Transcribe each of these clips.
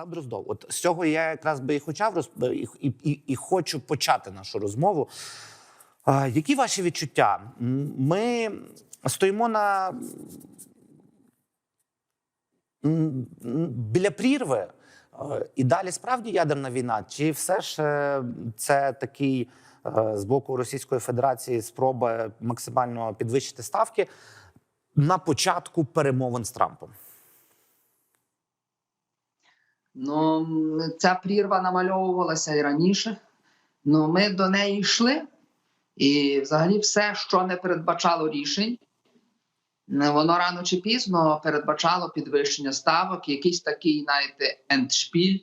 Остап Дроздов, от з цього я якраз би і хочав розп... і, і, і, і хочу почати нашу розмову. А, які ваші відчуття? Ми стоїмо на біля прірви, е, і далі справді ядерна війна, чи все ж е, це такий е, з боку Російської Федерації спроба максимально підвищити ставки на початку перемовин з Трампом? Ну, ця прірва намальовувалася і раніше. Ну, ми до неї йшли, і взагалі все, що не передбачало рішень, воно рано чи пізно передбачало підвищення ставок, якийсь такий, знаєте, ендшпіль,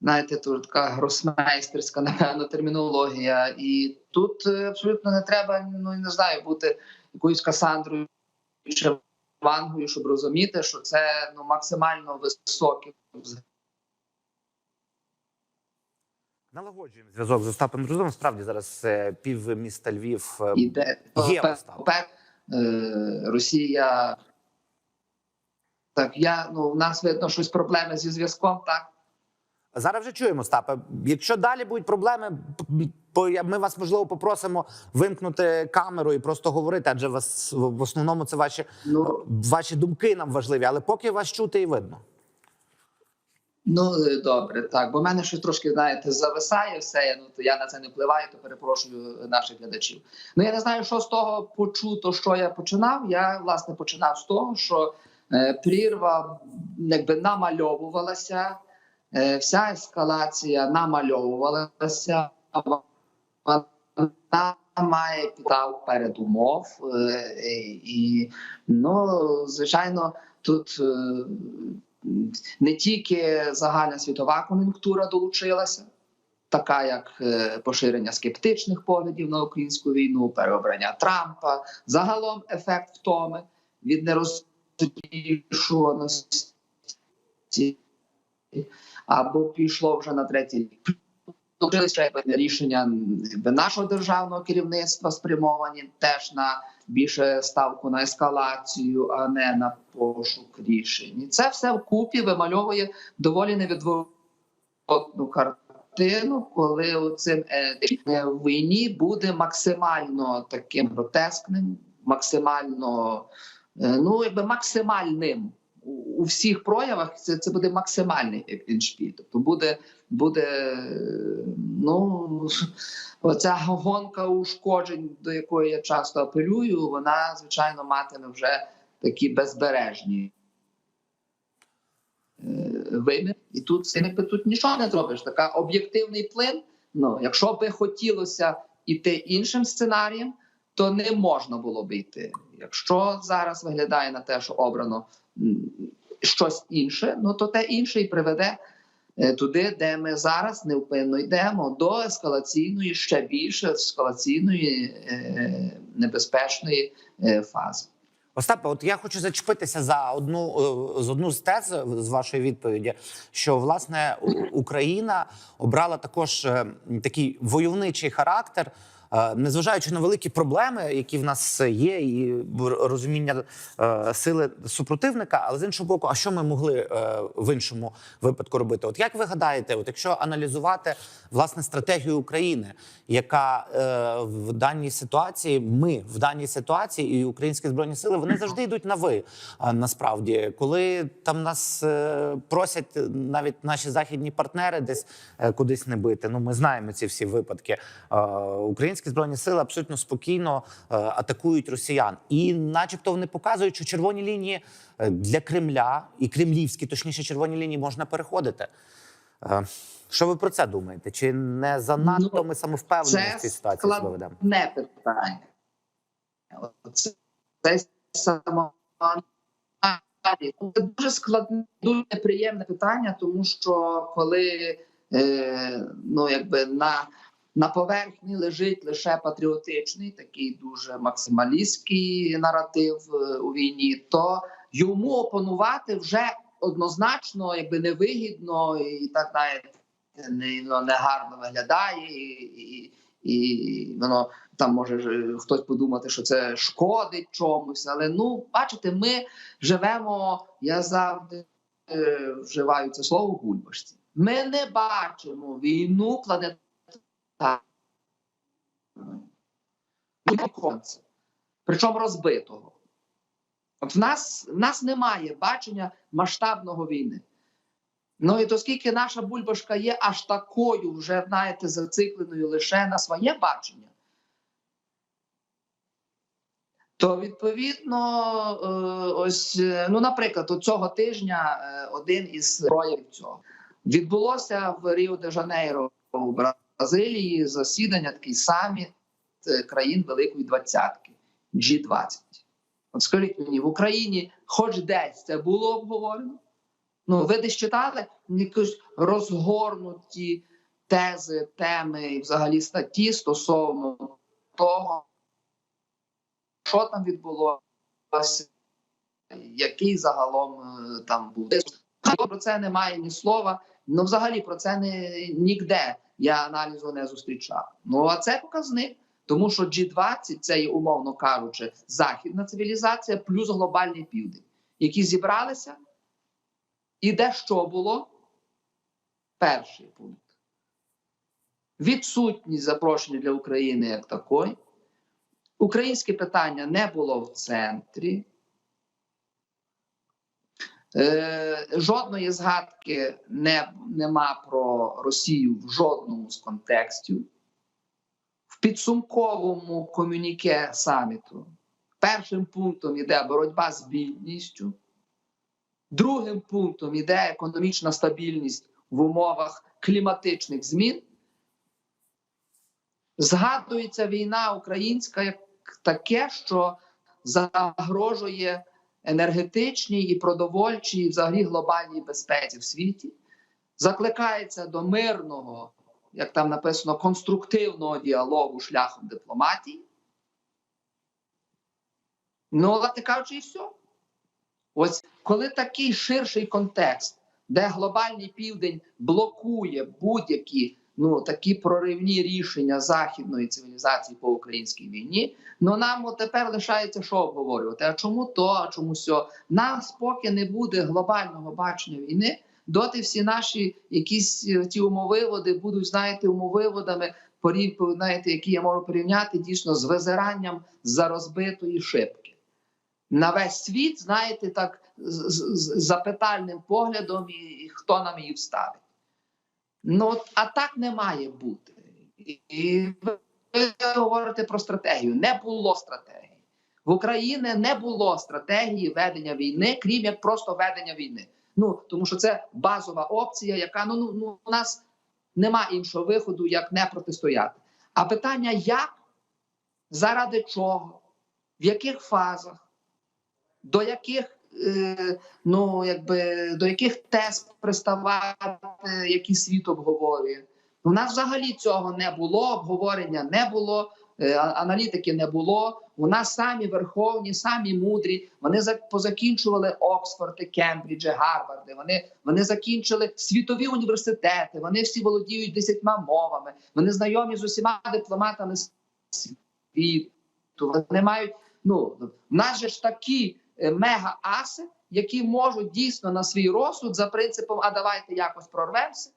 знаєте, тут така гросмейстерська, напевно, термінологія. І тут е, абсолютно не треба, ну не знаю, бути якоюсь Касандрою чи Вангою, щоб розуміти, що це ну, максимально високий Налагоджуємо зв'язок з Остапом Друзом. Справді зараз е, пів міста Львів е, іде Є Остап. е, Росія. Так, я ну у нас видно щось проблеми зі зв'язком. Так Зараз вже чуємо, Остапе. Якщо далі будуть проблеми, ми вас можливо попросимо вимкнути камеру і просто говорити, адже вас в основному це ваші, ну ваші думки нам важливі, але поки вас чути і видно. Ну е, добре, так. Бо в мене щось трошки знаєте зависає все. Ну то я на це не впливаю, то перепрошую наших глядачів. Ну я не знаю, що з того почуто, що я починав. Я власне починав з того, що е, прірва якби намальовувалася. Е, вся ескалація намальовувалася, вона має підстав передумов, е, і ну, звичайно, тут е, не тільки загальна світова кон'юнктура долучилася, така як е, поширення скептичних поглядів на українську війну, переобрання Трампа, загалом ефект втоми від нерозрішуваності або пішло вже на третій рік. Ще рішення нашого державного керівництва спрямовані теж на більше ставку на ескалацію, а не на пошук рішень. І це все вкупі вимальовує доволі невідворотну картину, коли цим в війні буде максимально таким гротескним, максимально е, ну якби максимальним у, всіх проявах. Це, це буде максимальний епіншпіль. Тобто буде буде ну оця гонка ушкоджень, до якої я часто апелюю, вона звичайно матиме вже такі безбережні е, вимір. І тут тут нічого не зробиш. Така об'єктивний плин. Ну, якщо би хотілося йти іншим сценарієм, то не можна було би йти. Якщо зараз виглядає на те, що обрано щось інше, ну то те інше і приведе е, туди, де ми зараз невпинно йдемо, до ескалаційної, ще більше ескалаційної е, небезпечної е, фази. Остапе, от я хочу зачепитися за одну з одну з тез з вашої відповіді, що власне Україна обрала також такий войовничий характер. Е, Незважаючи на великі проблеми, які в нас є, і розуміння е, сили супротивника, але з іншого боку, а що ми могли е, в іншому випадку робити? От як ви гадаєте, от якщо аналізувати власне стратегію України, яка в даній ситуації, ми в даній ситуації і українські збройні сили вони завжди йдуть на ви. Насправді, коли там нас просять навіть наші західні партнери десь кудись не бити. Ну ми знаємо ці всі випадки. Е, Українські збройні сили абсолютно спокійно е, атакують росіян, і, начебто, вони показують, що червоні лінії е, для Кремля і кремлівські, точніше, червоні лінії можна переходити. Е, Що ви про це думаєте? Чи не занадто Ну, ми самовпевнені в цій ситуації себе ведемо? складне питання. Це, це само це дуже складне, дуже неприємне питання, тому що коли е, ну, якби на, на поверхні лежить лише патріотичний, такий дуже максималістський наратив е, у війні, то йому опонувати вже однозначно якби невигідно і так не, ну, не гарно виглядає, і, і, і воно там може хтось подумати, що це шкодить чомусь. Але ну, бачите, ми живемо. Я завжди е, вживаю це слово в бульбашці. Ми не бачимо війну планетарну. Конце. Причому розбитого. От в нас, в нас немає бачення масштабного війни. Ну і оскільки наша бульбашка є аж такою, вже знаєте, зацикленою лише на своє бачення, то відповідно, е, ось, е, ну, наприклад, цього тижня е, один із проявів цього відбулося в Ріо де Жанейро у Бразилії засідання, такий саміт е, країн Великої Двадцятки G20. От скажіть мені, в Україні хоч десь це було обговорено? Ну, ви десь читали якісь розгорнуті тези, теми і взагалі статті стосовно того, що там відбулося, який загалом е, там був. Про це немає ні слова. Ну, взагалі про це не ніде я аналізу не зустрічав. Ну а це показник. Тому що G20 це є, умовно кажучи, західна цивілізація плюс глобальний південь, які зібралися. І де що було? Перший пункт. Відсутність запрошення для України як такої. Українське питання не було в центрі. Е, жодної згадки не, нема про Росію в жодному з контекстів. В підсумковому комюніке саміту першим пунктом йде боротьба з бідністю. Другим пунктом йде економічна стабільність в умовах кліматичних змін. Згадується війна українська як таке, що загрожує енергетичній і продовольчій, і взагалі глобальній безпеці в світі. Закликається до мирного, як там написано, конструктивного діалогу шляхом дипломатії. Ну, власне кажучи, і все. Ось коли такий ширший контекст, де глобальний південь блокує будь-які ну такі проривні рішення західної цивілізації по українській війні, ну нам от тепер лишається що обговорювати? А чому то, а чому сьо? Нас поки не буде глобального бачення війни, доти всі наші якісь е, ті умовиводи будуть, знаєте, умовиводами, знаєте, які я можу порівняти дійсно з визиранням за розбитої шибки на весь світ, знаєте, так з, з, з запитальним поглядом, і, і хто нам її вставить. Ну, а так не має бути. І, ви говорите про стратегію. Не було стратегії. В Україні не було стратегії ведення війни, крім як просто ведення війни. Ну тому що це базова опція, яка ну, ну, ну у нас нема іншого виходу, як не протистояти. А питання як, заради чого, в яких фазах до яких ну якби до яких тез приставати, які світ обговорює. У нас взагалі цього не було, обговорення не було, е, аналітики не було. У нас самі верховні, самі мудрі. Вони за позакінчували Оксфорди, Кембриджі, Гарварди. Вони вони закінчили світові університети. Вони всі володіють десятьма мовами. Вони знайомі з усіма дипломатами світу. Вони мають ну в нас же ж такі мега-аси, які можуть дійсно на свій розсуд за принципом, а давайте якось прорвемося.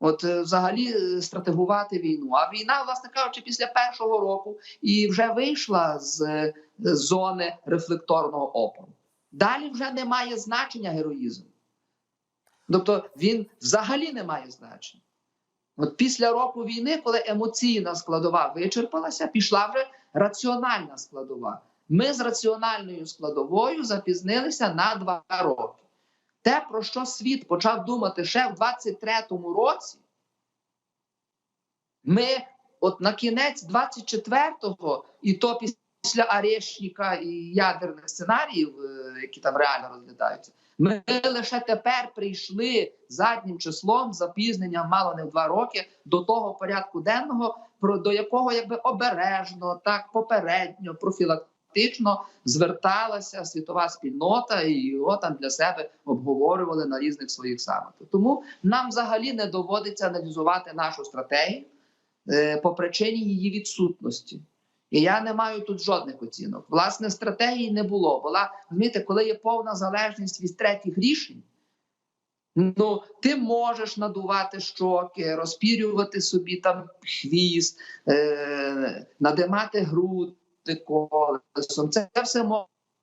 От е, взагалі е, стратегувати війну. А війна, власне кажучи, після першого року і вже вийшла з е, зони рефлекторного опору. Далі вже не має значення героїзм. Тобто він взагалі не має значення. От після року війни, коли емоційна складова вичерпалася, пішла вже раціональна складова. Ми з раціональною складовою запізнилися на два роки. Те, про що світ почав думати ще в 23-му році, ми от на кінець 24-го, і то після Арешніка і ядерних сценаріїв, е, які там реально розглядаються, ми лише тепер прийшли заднім числом, запізненням мало не в два роки, до того порядку денного, про до якого якби обережно, так попередньо, профілактично фактично зверталася світова спільнота і його там для себе обговорювали на різних своїх самітах. Тому нам взагалі не доводиться аналізувати нашу стратегію е, по причині її відсутності. І я не маю тут жодних оцінок. Власне, стратегії не було. Була розумієте, коли є повна залежність від третіх рішень. Ну, ти можеш надувати щоки, розпірювати собі там хвіст, е- надимати груди колесом. Це все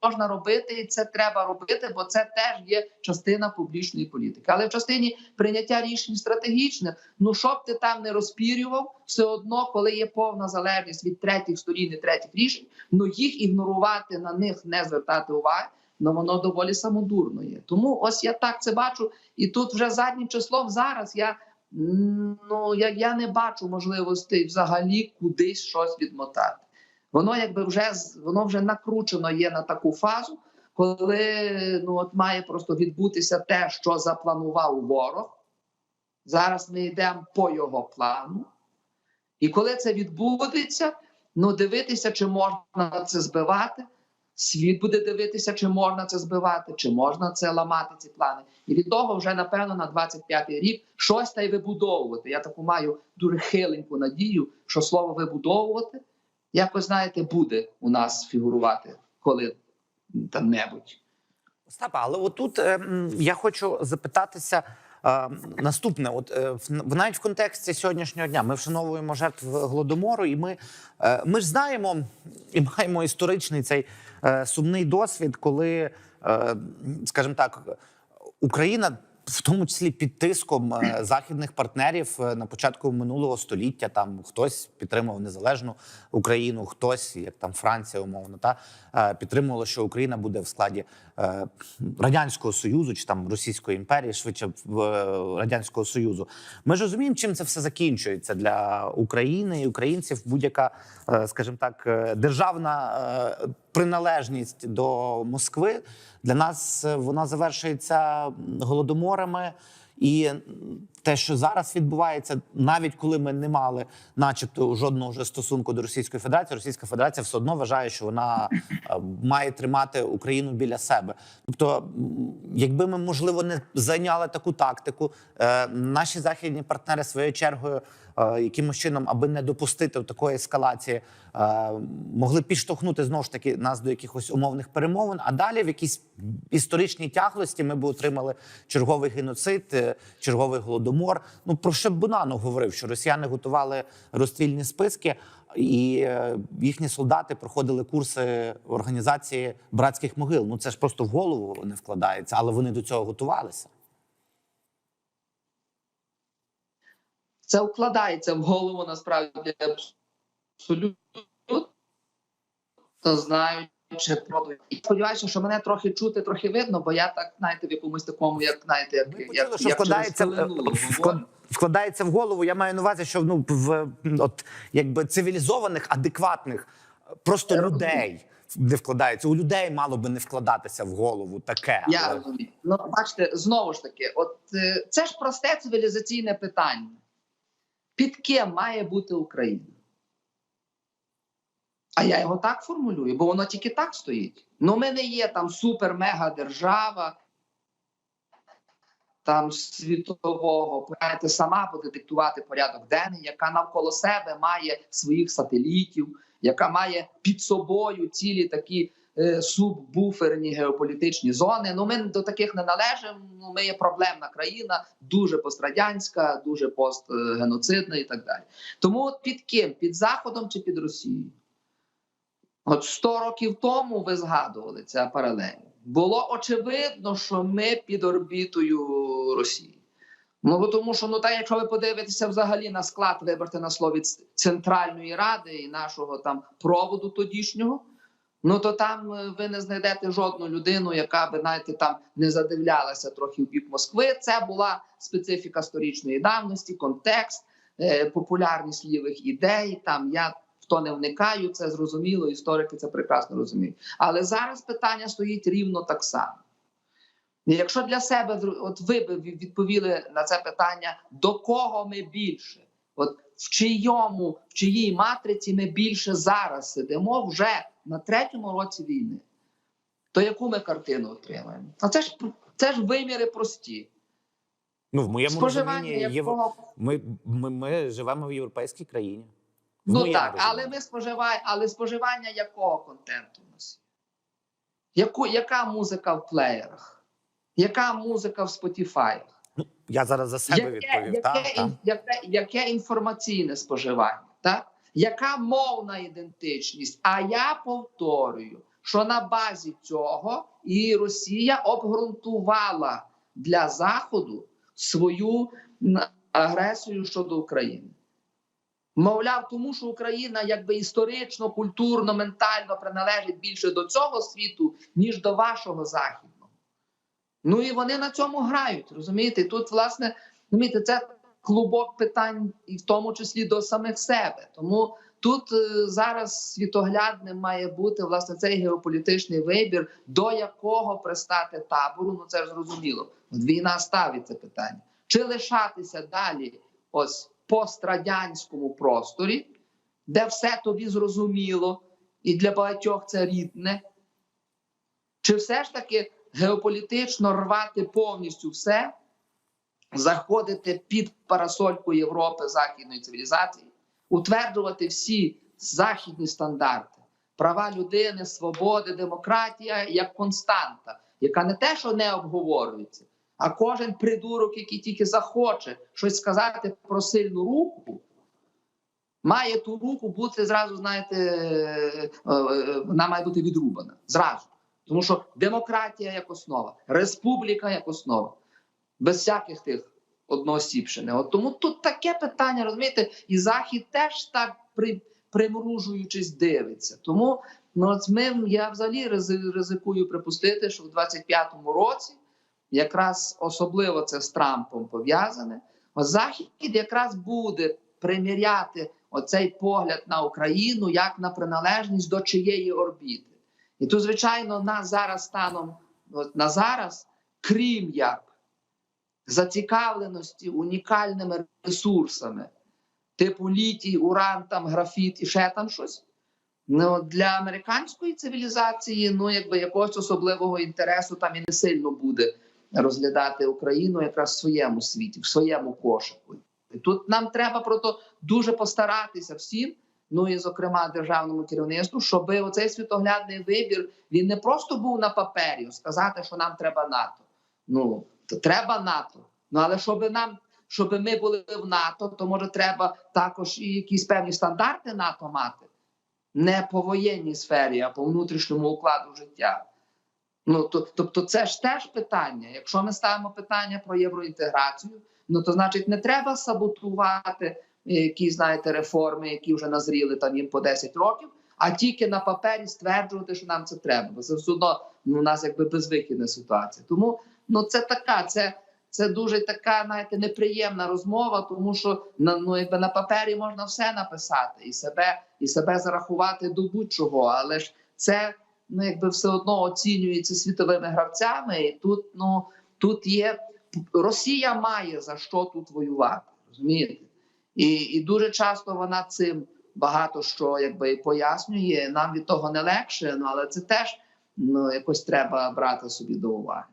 можна робити, і це треба робити, бо це теж є частина публічної політики. Але в частині прийняття рішень стратегічних, ну що б ти там не розпірював, все одно, коли є повна залежність від третіх сторін і третіх рішень, ну їх ігнорувати на них, не звертати уваги. Ну воно доволі самодурно є. Тому ось я так це бачу, і тут вже заднім числом зараз я ну я, я не бачу можливостей взагалі кудись щось відмотати. Воно якби вже воно вже накручено є на таку фазу, коли ну от має просто відбутися те, що запланував ворог. Зараз ми йдемо по його плану. І коли це відбудеться, ну дивитися, чи можна це збивати. Світ буде дивитися, чи можна це збивати, чи можна це ламати ці плани. І від того вже напевно на 25-й рік щось та й вибудовувати. Я таку маю дуже хиленьку надію, що слово вибудовувати якось знаєте буде у нас фігурувати коли там небудь. Остапа, але отут е, я хочу запитатися е, наступне. От е, в- навіть в контексті сьогоднішнього дня ми вшановуємо жертв голодомору, і ми, е, ми ж знаємо і маємо історичний цей е, сумний досвід, коли, е, скажімо так, Україна. В тому числі під тиском е, західних партнерів е, на початку минулого століття там хтось підтримував незалежну Україну, хтось, як там Франція, умовно, та е, підтримувало, що Україна буде в складі радянського союзу чи там Російської імперії, швидше радянського союзу. Ми ж розуміємо, чим це все закінчується для України і українців. Будь-яка, скажімо так, державна приналежність до Москви для нас вона завершується м, голодоморами. І те, що зараз відбувається, навіть коли ми не мали, начебто, жодного вже стосунку до Російської Федерації, Російська Федерація все одно вважає, що вона е, має тримати Україну біля себе. Тобто, якби ми можливо не зайняли таку тактику, е, наші західні партнери своєю чергою. е, Якимось чином, аби не допустити такої ескалації, могли підштовхнути знову ж таки нас до якихось умовних перемовин. А далі в якійсь історичній тяглості ми б отримали черговий геноцид, черговий голодомор. Ну про що Бунанов говорив, що росіяни готували розстрільні списки, і е, їхні солдати проходили курси організації братських могил. Ну це ж просто в голову не вкладається, але вони до цього готувалися. Це вкладається в голову насправді абсолютно знаючи про і сподіваюся, що мене трохи чути, трохи видно, бо я так знаєте, в якомусь такому, як знаєте, як, Ми як, почули, що як вкладається, через е, вклад- вкладається в голову. Я маю на увазі, що ну в от якби цивілізованих, адекватних просто Я розумію. людей не вкладається. У людей мало би не вкладатися в голову таке. Я але- розумію. Ну, бачите, знову ж таки, от е, це ж просте цивілізаційне питання. Під ким має бути Україна? А я його так формулюю, бо воно тільки так стоїть. Ну, ми не є там супер-мега держава, там світового, знаєте, сама буде диктувати порядок денний, яка навколо себе має своїх сателітів, яка має під собою цілі такі е, суббуферні геополітичні зони. Ну, ми до таких не належимо. Ну, ми є проблемна країна, дуже пострадянська, дуже постгеноцидна і так далі. Тому от під ким? Під Заходом чи під Росією? От 100 років тому ви згадували ця паралель. Було очевидно, що ми під орбітою Росії. Ну тому, що ну так, якщо ви подивитеся взагалі на склад, виберте на слові Центральної Ради і нашого там проводу тодішнього, ну то там е, ви не знайдете жодну людину, яка би знаєте, там не задивлялася трохи в бік Москви. Це була специфіка сторічної давності, контекст, е, популярність лівих ідей. Там я в то не вникаю, це зрозуміло, історики це прекрасно розуміють. Але зараз питання стоїть рівно так само. І Якщо для себе от ви б відповіли на це питання, до кого ми більше? От в чийому, в чиїй матриці ми більше зараз сидимо вже на третьому році війни, то яку ми картину отримаємо? А це ж це ж виміри прості. Ну в моєму розумінні якого ми, ми, ми живемо в європейській країні. Ну моєму так, але ми споживаємо, але споживання якого контенту у нас є? Яку, яка музика в плеєрах? Яка музика в Spotify? Ну, я зараз за себе Яке, відповів. яке, так, так. ін- яке, яке інформаційне споживання? Так? Яка мовна ідентичність? А я повторюю, що на базі цього і Росія обґрунтувала для Заходу свою агресію щодо України. Мовляв, тому що Україна якби історично, культурно, ментально приналежить більше до цього світу, ніж до вашого західного. Ну і вони на цьому грають. Розумієте? Тут, власне, розумієте, це клубок питань, і в тому числі до самих себе. Тому тут е, зараз світоглядним має бути власне цей геополітичний вибір, до якого пристати табору. Ну це ж зрозуміло. Війна ставить це питання. Чи лишатися далі ось пострадянському просторі, де все тобі зрозуміло, і для багатьох це рідне, чи все ж таки геополітично рвати повністю все, заходити під парасольку Європи західної цивілізації, утверджувати всі західні стандарти, права людини, свободи, демократія як константа, яка не те, що не обговорюється, а кожен придурок, який тільки захоче щось сказати про сильну руку. Має ту руку бути зразу, знаєте, е, е, вона має бути відрубана зразу. Тому що демократія як основа, республіка як основа, без всяких тих одноосібшини. От тому тут таке питання, розумієте, і Захід теж так при, примружуючись дивиться. Тому ну, от ми, я взагалі ризикую припустити, що в 25-му році якраз особливо це з Трампом пов'язане. Захід якраз буде приміряти оцей погляд на Україну як на приналежність до чиєї орбіти. І тут, звичайно, нас зараз станом на зараз, крім як зацікавленості унікальними ресурсами, типу літій, уран, там, графіт і ще там щось. Ну, для американської цивілізації, ну, якби якогось особливого інтересу там і не сильно буде розглядати Україну якраз в своєму світі, в своєму кошику. І тут нам треба просто дуже постаратися всім, ну і зокрема державному керівництву, щоб оцей світоглядний вибір він не просто був на папері, сказати, що нам треба НАТО. Ну то треба НАТО. Ну але щоб нам, щоб ми були в НАТО, то може треба також і якісь певні стандарти НАТО мати, не по воєнній сфері, а по внутрішньому укладу життя. Ну то, тобто, це ж теж питання. Якщо ми ставимо питання про євроінтеграцію, ну то значить не треба саботувати якісь, знаєте, реформи, які вже назріли там їм по 10 років, а тільки на папері стверджувати, що нам це треба. Бо це все одно ну, у нас якби безвихідна ситуація. Тому ну це така, це. Це дуже така, знаєте, неприємна розмова, тому що на ну якби на папері можна все написати і себе, і себе зарахувати до будь-чого, але ж це ну якби все одно оцінюється світовими гравцями, і тут ну тут є Росія має за що тут воювати, розумієте? І, і дуже часто вона цим багато що якби пояснює. Нам від того не легше, ну але це теж ну якось треба брати собі до уваги.